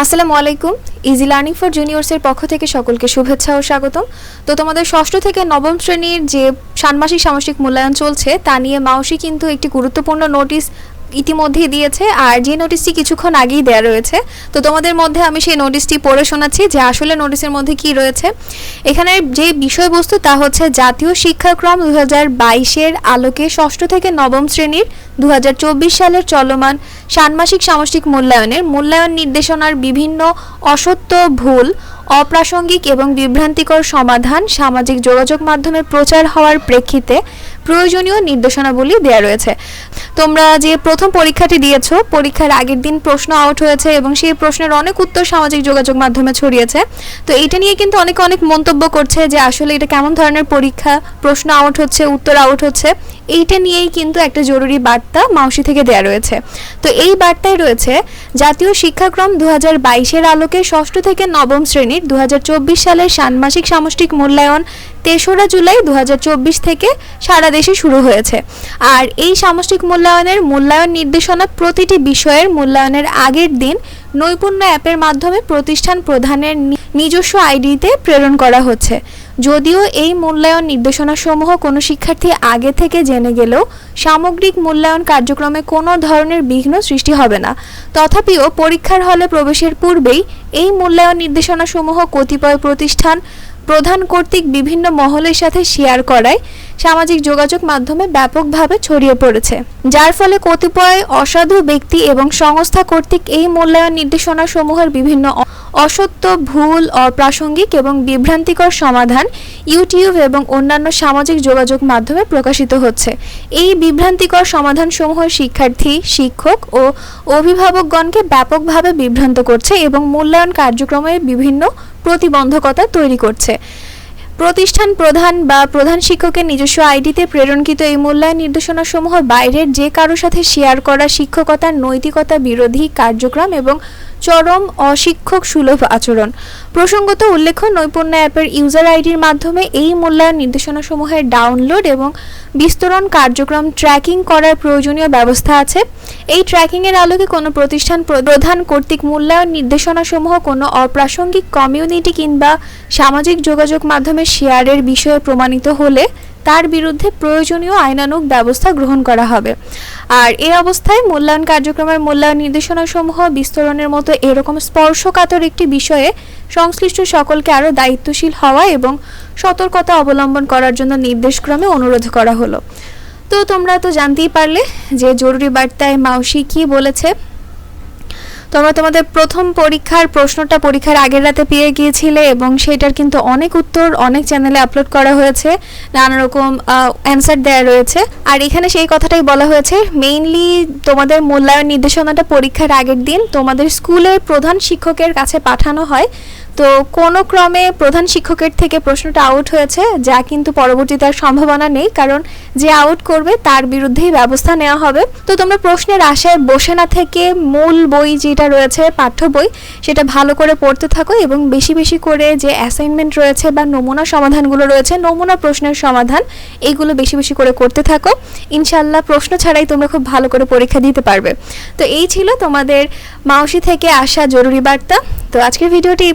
আসসালামু আলাইকুম। Easy learning for জুনিয়র্সের পক্ষ থেকে সকলকে শুভেচ্ছা ও স্বাগতম। তো তোমাদের ষষ্ঠ থেকে নবম শ্রেণির যে ষান্মাসিক সামষ্টিক মূল্যায়ন চলছে, তা নিয়ে মাউসি কিন্তু একটি গুরুত্বপূর্ণ নোটিশ ইতিমধ্যেই দিয়েছে, আর যে নোটিশটি কিছুক্ষণ আগেই দেওয়া রয়েছে, তো তোমাদের মধ্যে আমি সেই নোটিশটি পড়ে শোনাচ্ছি, যে আসলে নোটিশের মধ্যে কি রয়েছে। এখানে যে বিষয়বস্তু, তা হচ্ছে জাতীয় শিক্ষাক্রম দু হাজার বাইশের আলোকে ষষ্ঠ থেকে নবম শ্রেণির দু হাজার চব্বিশ সালের চলমান ষান্মাসিক সামষ্টিক মূল্যায়নের মূল্যায়ন নির্দেশনার বিভিন্ন অসত্য ভুল, অপ্রাসঙ্গিক এবং বিভ্রান্তিকর সমাধান সামাজিক যোগাযোগ মাধ্যমে প্রচার হওয়ার প্রেক্ষিতে প্রয়োজনীয় নির্দেশনাবলী দেওয়া রয়েছে। তোমরা যে প্রথম পরীক্ষাটি দিয়েছ, পরীক্ষার আগের দিন প্রশ্ন আউট হয়েছে এবং সেই প্রশ্নের অনেক উত্তর সামাজিক যোগাযোগ মাধ্যমে ছড়িয়েছে। তো এটা নিয়ে কিন্তু অনেকে অনেক মন্তব্য করছে যে আসলে এটা কেমন ধরনের পরীক্ষা, প্রশ্ন আউট হচ্ছে, উত্তর আউট হচ্ছে। এইটা নিয়েই কিন্তু একটা জরুরি বার্তা মাউসি থেকে দেওয়া রয়েছে। তো এই বার্তায় রয়েছে, জাতীয় শিক্ষাক্রম দু হাজার বাইশের আলোকে ষষ্ঠ থেকে নবম শ্রেণির দু সালের ষান্মাসিক সামষ্টিক মূল্যায়ন তেসরা জুলাই দু হাজার চব্বিশ থেকে সারা দেশে শুরু হয়েছে। আর এই সামষ্টিক মূল্যায়নের মূল্যায়ন নির্দেশনা প্রতিটি বিষয়ের মূল্যায়নের আগের দিন নৈপুণ্য অ্যাপের মাধ্যমে প্রতিষ্ঠান প্রধানের নিজস্ব আইডিতে প্রেরণ করা হচ্ছে। যদিও এই মূল্যায়ন নির্দেশনাসমূহ কোনো শিক্ষার্থী আগে থেকে জেনে গেলেও সামগ্রিক মূল্যায়ন কার্যক্রমে কোনো ধরনের বিঘ্ন সৃষ্টি হবে না। তথাপিও পরীক্ষার হলে প্রবেশের পূর্বেই এই মূল্যায়ন নির্দেশনাসমূহ কতিপয় প্রতিষ্ঠান, প্রধান কর্তৃক বিভিন্ন মহলের সাথে শেয়ার করায় সামাজিক যোগাযোগ মাধ্যমে ব্যাপকভাবে ছড়িয়ে পড়েছে। যার ফলে কতিপয় অসাধু ব্যক্তি এবং সংস্থা কর্তৃক এই মূল্যায়ন নির্দেশনাসমূহের বিভিন্ন অসত্য, ভুল, অপ্রাসঙ্গিক এবং বিভ্রান্তিকর সমাধান ইউটিউব এবং অন্যান্য সামাজিক যোগাযোগ মাধ্যমে প্রকাশিত হচ্ছে। এই বিভ্রান্তিকর সমাধানসমূহ শিক্ষার্থী, শিক্ষক ও অভিভাবকগণকে ব্যাপকভাবে বিভ্রান্ত করছে এবং মূল্যায়ন কার্যক্রমের বিভিন্ন প্রতিবন্ধকতা তৈরি করছে। প্রতিষ্ঠান প্রধান বা প্রধান শিক্ষকের নিজস্ব আইডিতে প্রেরণকৃত এই মূল্যায়ন নির্দেশনাসমূহ বাইরের যে কারও সাথে শেয়ার করা শিক্ষকতার নৈতিকতা বিরোধী কার্যক্রম এবং চরম অশিক্ষক সুলভ আচরণ। প্রসঙ্গত উল্লেখ্য, নৈপুণ্য অ্যাপের ইউজার আইডির মাধ্যমে এই মূল্যায়ন নির্দেশনাসমূহের ডাউনলোড এবং বিস্তরণ কার্যক্রম ট্র্যাকিং করার প্রয়োজনীয় ব্যবস্থা আছে। এই ট্র্যাকিংয়ের আলোকে কোনো প্রতিষ্ঠান প্র- প্রধান কর্তৃক মূল্যায়ন নির্দেশনাসমূহ, কোনো অপ্রাসঙ্গিক কমিউনিটি কিংবা সামাজিক যোগাযোগ মাধ্যমে শেয়ারের বিষয়ে প্রমাণিত হলে তার বিরুদ্ধে প্রয়োজনীয় আইনানুগ ব্যবস্থা গ্রহণ করা হবে। আর এই অবস্থায় মূল্যায়ন কার্যক্রমের মূল্যায়ন নির্দেশনাসমূহ বিস্তরণের মতো এরকম স্পর্শকাতর একটি বিষয়ে সংশ্লিষ্ট সকলকে আরও দায়িত্বশীল হওয়া এবং সতর্কতা অবলম্বন করার জন্য নির্দেশক্রমে অনুরোধ করা হলো। তো তোমরা তো জানতেই পারলে যে জরুরি বার্তায় মাউসি কি বলেছে। তোমরা তোমাদের প্রথম পরীক্ষার প্রশ্নটা পরীক্ষার আগের রাতে পেয়ে গিয়েছিলে এবং সেটার কিন্তু অনেক উত্তর অনেক চ্যানেলে আপলোড করা হয়েছে। নানা রকম অ্যান্সার দেওয়া রয়েছে। আর এখানে সেই কথাটাই বলা হয়েছে মেইনলি তোমাদের মূল্যায়ন নির্দেশনাটা পরীক্ষার আগের দিন তোমাদের স্কুলের প্রধান শিক্ষকের কাছে পাঠানো হয়। তো কোনো ক্রমে প্রধান শিক্ষকের থেকে প্রশ্নটা আউট হয়েছে, যা কিন্তু পরবর্তীতে আর সম্ভাবনা নেই, কারণ যে আউট করবে তার বিরুদ্ধেই ব্যবস্থা নেওয়া হবে। তো তোমরা প্রশ্নের আশায় বসে না থেকে মূল বই যেটা রয়েছে, পাঠ্য বই, সেটা ভালো করে পড়তে থাকো এবং বেশি বেশি করে যে অ্যাসাইনমেন্ট রয়েছে বা নমুনা সমাধানগুলো রয়েছে, নমুনা প্রশ্নের সমাধান এইগুলো বেশি বেশি করে করতে থাকো। ইনশাল্লাহ প্রশ্ন ছাড়াই তোমরা খুব ভালো করে পরীক্ষা দিতে পারবে। তো এই ছিল তোমাদের মাউসি থেকে আসা জরুরি বার্তা। তো আজকের ভিডিওটি এই